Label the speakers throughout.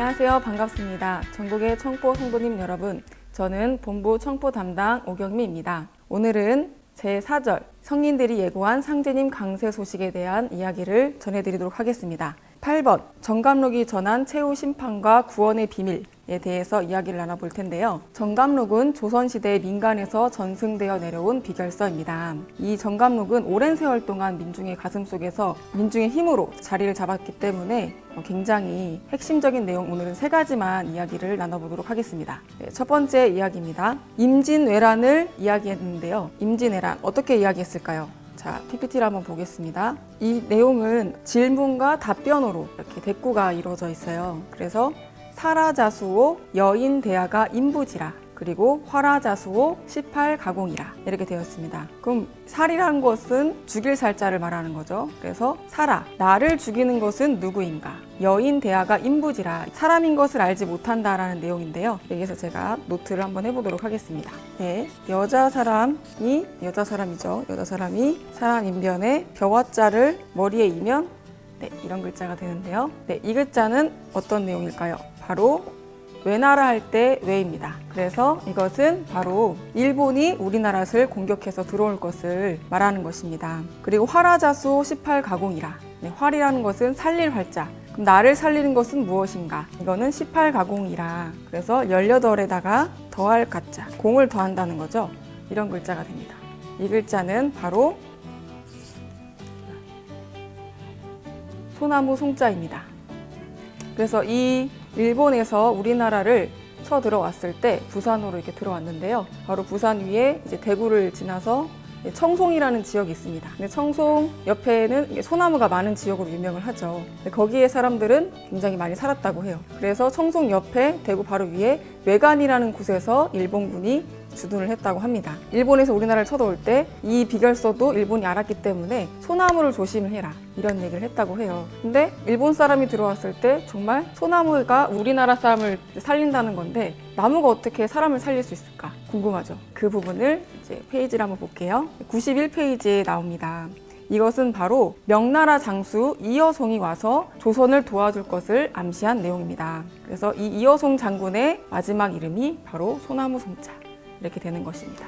Speaker 1: 안녕하세요. 반갑습니다. 전국의 청포 성도님 여러분. 저는 본부 청포 담당 오경미입니다. 오늘은 제4절 성인들이 예고한 상제님 강세 소식에 대한 이야기를 전해드리도록 하겠습니다. 8번 정감록이 전한 최후 심판과 구원의 비밀 에 대해서 이야기를 나눠볼 텐데요. 정감록은 조선시대 민간에서 전승되어 내려온 비결서입니다. 이 정감록은 오랜 세월 동안 민중의 가슴 속에서 민중의 힘으로 자리를 잡았기 때문에 굉장히 핵심적인 내용 오늘은 세 가지만 이야기를 나눠보도록 하겠습니다. 네, 첫 번째 이야기입니다. 임진왜란을 이야기했는데요. 임진왜란 어떻게 이야기했을까요? 자, PPT를 한번 보겠습니다. 이 내용은 질문과 답변으로 이렇게 대꾸가 이루어져 있어요. 그래서 사라자수오 여인대야가 인부지라 그리고 화라자수오 18가공이라 이렇게 되었습니다. 그럼 살이란 것은 죽일 살자를 말하는 거죠. 그래서 살아 나를 죽이는 것은 누구인가? 여인 대야가 인부지라 사람인 것을 알지 못한다라는 내용인데요. 여기서 제가 노트를 한번 해보도록 하겠습니다. 네, 여자 사람이 여자 사람이죠. 여자 사람이 사람 인변에 벼와자를 머리에 이면 네, 이런 글자가 되는데요. 네, 이 글자는 어떤 내용일까요? 바로 외나라 할 때 외입니다. 그래서 이것은 바로 일본이 우리나라를 공격해서 들어올 것을 말하는 것입니다. 그리고 화라자수 18가공이라. 네, 활이라는 것은 살릴 활자. 그럼 나를 살리는 것은 무엇인가? 이거는 18가공이라. 그래서 18에다가 더할 가자. 공을 더한다는 거죠. 이런 글자가 됩니다. 이 글자는 바로 소나무 송자입니다. 그래서 이 일본에서 우리나라를 쳐 들어왔을 때 부산으로 이렇게 들어왔는데요. 바로 부산 위에 이제 대구를 지나서 청송이라는 지역이 있습니다. 근데 청송 옆에는 소나무가 많은 지역으로 유명을 하죠. 거기에 사람들은 굉장히 많이 살았다고 해요. 그래서 청송 옆에 대구 바로 위에 외관이라는 곳에서 일본군이 주둔을 했다고 합니다. 일본에서 우리나라를 쳐들어올 때 이 비결서도 일본이 알았기 때문에 소나무를 조심을 해라 이런 얘기를 했다고 해요. 근데 일본 사람이 들어왔을 때 정말 소나무가 우리나라 사람을 살린다는 건데 나무가 어떻게 사람을 살릴 수 있을까 궁금하죠. 그 부분을 이제 페이지를 한번 볼게요. 91페이지에 나옵니다. 이것은 바로 명나라 장수 이여송이 와서 조선을 도와줄 것을 암시한 내용입니다. 그래서 이 이여송 장군의 마지막 이름이 바로 소나무 송자. 이렇게 되는 것입니다.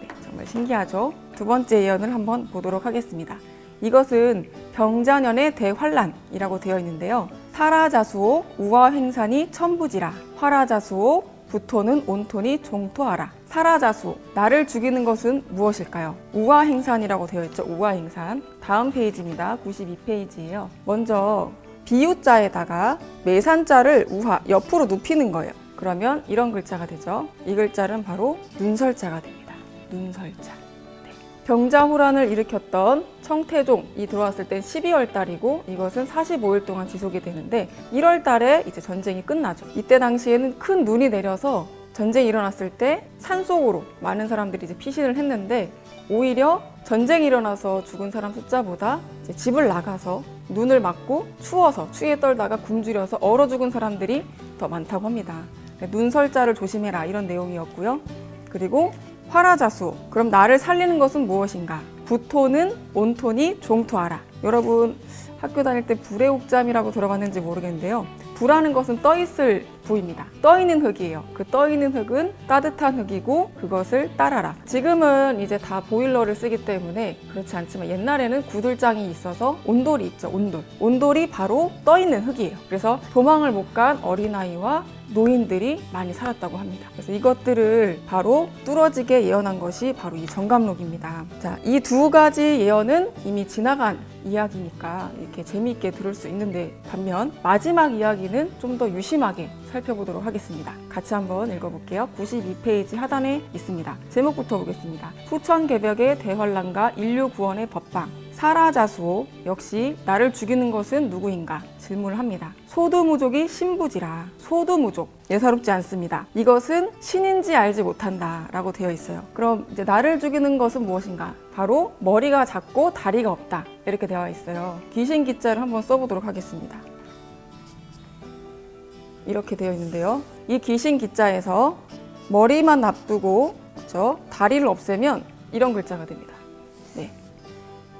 Speaker 1: 네, 정말 신기하죠? 두 번째 예언을 한번 보도록 하겠습니다. 이것은 병자년의 대환란이라고 되어 있는데요. 사라자수오 우화횡산이 천부지라 화라자수오 부토는 온톤이 종토하라 사라자수 나를 죽이는 것은 무엇일까요? 우화행산이라고 되어 있죠. 우화행산 다음 페이지입니다. 92페이지예요. 먼저 비유자에다가 매산자를 우화 옆으로 눕히는 거예요. 그러면 이런 글자가 되죠. 이 글자는 바로 눈설자가 됩니다. 눈설자. 네. 병자호란을 일으켰던 청태종이 들어왔을 땐 12월 달이고 이것은 45일 동안 지속이 되는데 1월 달에 이제 전쟁이 끝나죠. 이때 당시에는 큰 눈이 내려서 전쟁이 일어났을 때 산속으로 많은 사람들이 이제 피신을 했는데 오히려 전쟁이 일어나서 죽은 사람 숫자보다 집을 나가서 눈을 맞고 추워서 추위에 떨다가 굶주려서 얼어 죽은 사람들이 더 많다고 합니다. 네, 눈설자를 조심해라 이런 내용이었고요. 그리고 화라자수 그럼 나를 살리는 것은 무엇인가? 부토는 온톤이 종토하라. 여러분 학교 다닐 때 불의 옥잠이라고 들어봤는지 모르겠는데요. 불하는 것은 떠 있을 부입니다. 떠 있는 흙이에요. 그 떠 있는 흙은 따뜻한 흙이고 그것을 따라라. 지금은 이제 다 보일러를 쓰기 때문에 그렇지 않지만 옛날에는 구들장이 있어서 온돌이 있죠. 온돌. 온돌이 바로 떠 있는 흙이에요. 그래서 도망을 못 간 어린아이와 노인들이 많이 살았다고 합니다. 그래서 이것들을 바로 뚫어지게 예언한 것이 바로 이 정감록입니다. 자, 이 두 가지 예언은 이미 지나간 이야기니까 이렇게 재미있게 들을 수 있는데 반면 마지막 이야기는 좀 더 유심하게 살펴보도록 하겠습니다. 같이 한번 읽어볼게요. 92페이지 하단에 있습니다. 제목부터 보겠습니다. 후천 개벽의 대환란과 인류 구원의 법방. 사라자수오 역시 나를 죽이는 것은 누구인가 질문을 합니다. 소두무족이 신부지라 소두무족 예사롭지 않습니다. 이것은 신인지 알지 못한다라고 되어 있어요. 그럼 이제 나를 죽이는 것은 무엇인가? 바로 머리가 작고 다리가 없다 이렇게 되어 있어요. 귀신 기자를 한번 써보도록 하겠습니다. 이렇게 되어 있는데요. 이 귀신 기자에서 머리만 놔두고 그렇죠? 다리를 없애면 이런 글자가 됩니다. 네.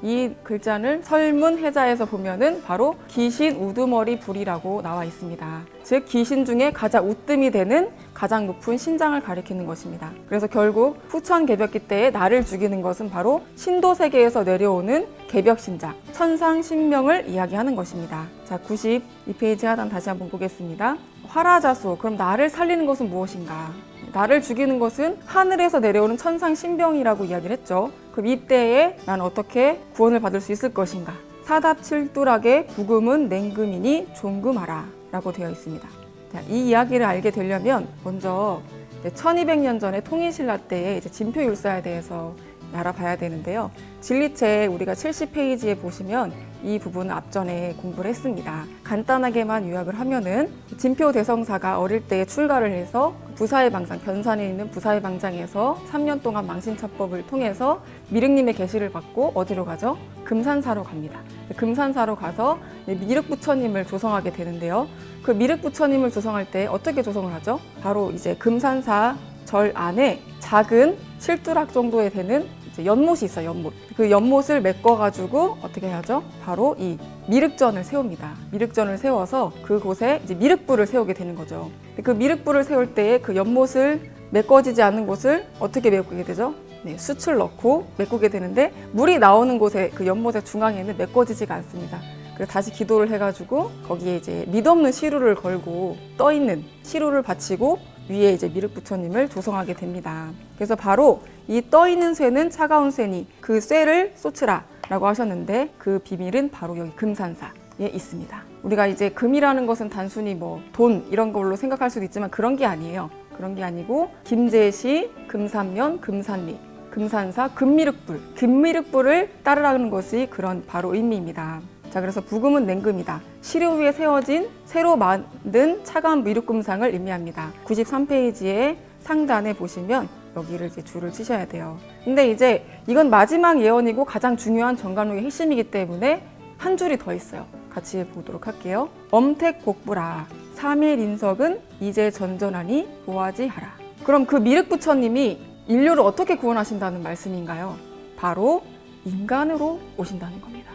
Speaker 1: 이 글자를 설문 해자에서 보면은 바로 귀신 우두머리 불이라고 나와 있습니다. 즉 귀신 중에 가장 우뜸이 되는 가장 높은 신장을 가리키는 것입니다. 그래서 결국 후천 개벽기 때에 나를 죽이는 것은 바로 신도 세계에서 내려오는 개벽 신장, 천상 신명을 이야기하는 것입니다. 자, 92페이지 하단 다시 한번 보겠습니다. 화라자수, 그럼 나를 살리는 것은 무엇인가? 나를 죽이는 것은 하늘에서 내려오는 천상 신병이라고 이야기를 했죠. 그럼 이때에 난 어떻게 구원을 받을 수 있을 것인가? 사답칠두락의 부금은 냉금이니 종금하라 라고 되어 있습니다. 자, 이 이야기를 알게 되려면 먼저 1200년 전에 통일신라 때의 이제 진표 율사에 대해서 알아봐야 되는데요. 진리체 우리가 70페이지에 보시면 이 부분은 앞전에 공부를 했습니다. 간단하게만 요약을 하면은 진표 대성사가 어릴 때 출가를 해서 부사의 방장, 변산에 있는 부사의 방장에서 3년 동안 망신차법을 통해서 미륵님의 계시를 받고 어디로 가죠? 금산사로 갑니다. 금산사로 가서 미륵부처님을 조성하게 되는데요. 그 미륵부처님을 조성할 때 어떻게 조성을 하죠? 바로 이제 금산사 절 안에 작은 칠두락 정도에 되는 연못이 있어요, 연못. 그 연못을 메꿔가지고 어떻게 하죠? 바로 이 미륵전을 세웁니다. 미륵전을 세워서 그곳에 이제 미륵불을 세우게 되는 거죠. 그 미륵불을 세울 때에 그 연못을 메꿔지지 않는 곳을 어떻게 메꾸게 되죠? 네, 숯을 넣고 메꾸게 되는데 물이 나오는 곳에 그 연못의 중앙에는 메꿔지지가 않습니다. 그래서 다시 기도를 해가지고 거기에 이제 믿없는 시루를 걸고 떠 있는 시루를 바치고 위에 이제 미륵부처님을 조성하게 됩니다. 그래서 바로 이 떠 있는 쇠는 차가운 쇠니 그 쇠를 쏟으라라고 하셨는데 그 비밀은 바로 여기 금산사에 있습니다. 우리가 이제 금이라는 것은 단순히 뭐 돈 이런 걸로 생각할 수도 있지만 그런 게 아니에요. 그런 게 아니고 김제시, 금산면, 금산리, 금산사, 금미륵불, 금미륵불을 따르라는 것이 그런 바로 의미입니다. 자, 그래서 부금은 냉금이다. 시료 위에 세워진 새로 만든 차가운 미륵금상을 의미합니다. 93페이지에 상단에 보시면 여기를 이제 줄을 치셔야 돼요. 근데 이제 이건 마지막 예언이고 가장 중요한 정관록의 핵심이기 때문에 한 줄이 더 있어요. 같이 보도록 할게요. 엄택곡부라. 3일 인석은 이제 전전하니 보아지하라. 그럼 그 미륵 부처님이 인류를 어떻게 구원하신다는 말씀인가요? 바로 인간으로 오신다는 겁니다.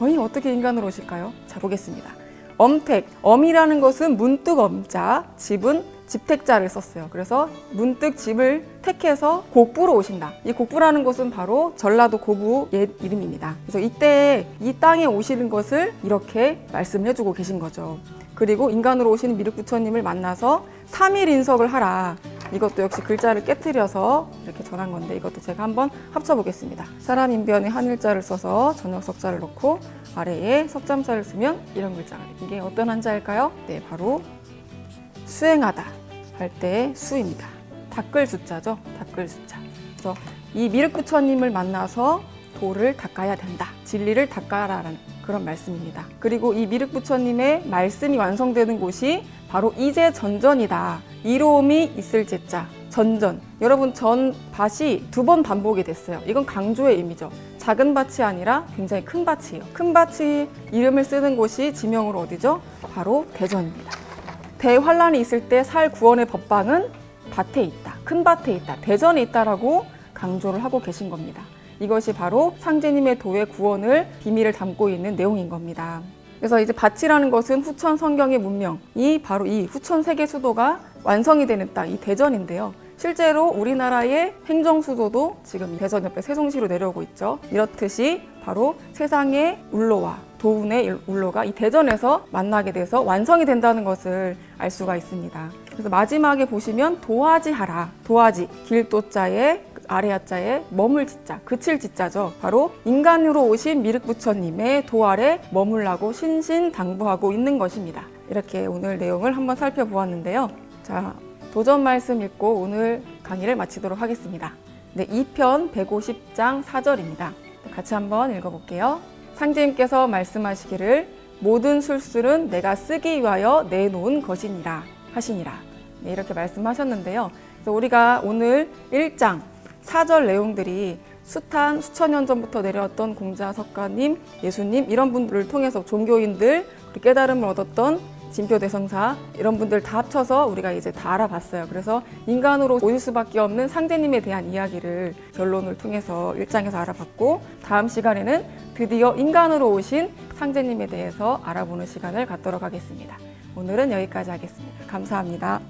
Speaker 1: 아니 어떻게 인간으로 오실까요? 자 보겠습니다. 엄택, 엄이라는 것은 문득 엄자, 집은 집택자를 썼어요. 그래서 문득 집을 택해서 곡부로 오신다. 이 곡부라는 것은 바로 전라도 고부 옛 이름입니다. 그래서 이때 이 땅에 오시는 것을 이렇게 말씀을 해주고 계신 거죠. 그리고 인간으로 오시는 미륵부처님을 만나서 3일 인석을 하라. 이것도 역시 글자를 깨뜨려서 이렇게 전한 건데 이것도 제가 한번 합쳐보겠습니다. 사람 인변에 한일자를 써서 저녁 석자를 넣고 아래에 석잠자를 쓰면 이런 글자가 돼요. 이게 어떤 한자일까요? 네, 바로 수행하다 할때 수입니다. 닦을 숫자죠. 닦을 숫자. 그래서 이 미륵부처님을 만나서 도를 닦아야 된다. 진리를 닦아라라는 그런 말씀입니다. 그리고 이 미륵 부처님의 말씀이 완성되는 곳이 바로 이제 전전이다. 이로움이 있을 제자. 전전. 여러분 전 밭이 두 번 반복이 됐어요. 이건 강조의 의미죠. 작은 밭이 아니라 굉장히 큰 밭이에요. 큰 밭이 이름을 쓰는 곳이 지명으로 어디죠? 바로 대전입니다. 대환란이 있을 때 살 구원의 법방은 밭에 있다. 큰 밭에 있다. 대전에 있다라고 강조를 하고 계신 겁니다. 이것이 바로 상제님의 도의 구원을 비밀을 담고 있는 내용인 겁니다. 그래서 이제 밭이라는 것은 후천 성경의 문명이 바로 이 후천 세계 수도가 완성이 되는 땅, 이 대전인데요. 실제로 우리나라의 행정 수도도 지금 이 대전 옆에 세종시로 내려오고 있죠. 이렇듯이 바로 세상의 울로와 도운의 울로가 이 대전에서 만나게 돼서 완성이 된다는 것을 알 수가 있습니다. 그래서 마지막에 보시면 도화지하라. 도화지, 길도자에 아래 하자에 머물 짓자, 그칠 짓자죠. 바로 인간으로 오신 미륵부처님의 도 아래 머물라고 신신 당부하고 있는 것입니다. 이렇게 오늘 내용을 한번 살펴보았는데요. 자, 도전 말씀 읽고 오늘 강의를 마치도록 하겠습니다. 네, 2편 150장 4절입니다. 같이 한번 읽어볼게요. 상제님께서 말씀하시기를 모든 술술은 내가 쓰기 위하여 내놓은 것이니라 하시니라. 네, 이렇게 말씀하셨는데요. 그래서 우리가 오늘 1장 4절 내용들이 숱한 수천 년 전부터 내려왔던 공자 석가님, 예수님 이런 분들을 통해서 종교인들 그리고 깨달음을 얻었던 진표 대성사 이런 분들 다 합쳐서 우리가 이제 다 알아봤어요. 그래서 인간으로 오실 수밖에 없는 상제님에 대한 이야기를 결론을 통해서 일장에서 알아봤고 다음 시간에는 드디어 인간으로 오신 상제님에 대해서 알아보는 시간을 갖도록 하겠습니다. 오늘은 여기까지 하겠습니다. 감사합니다.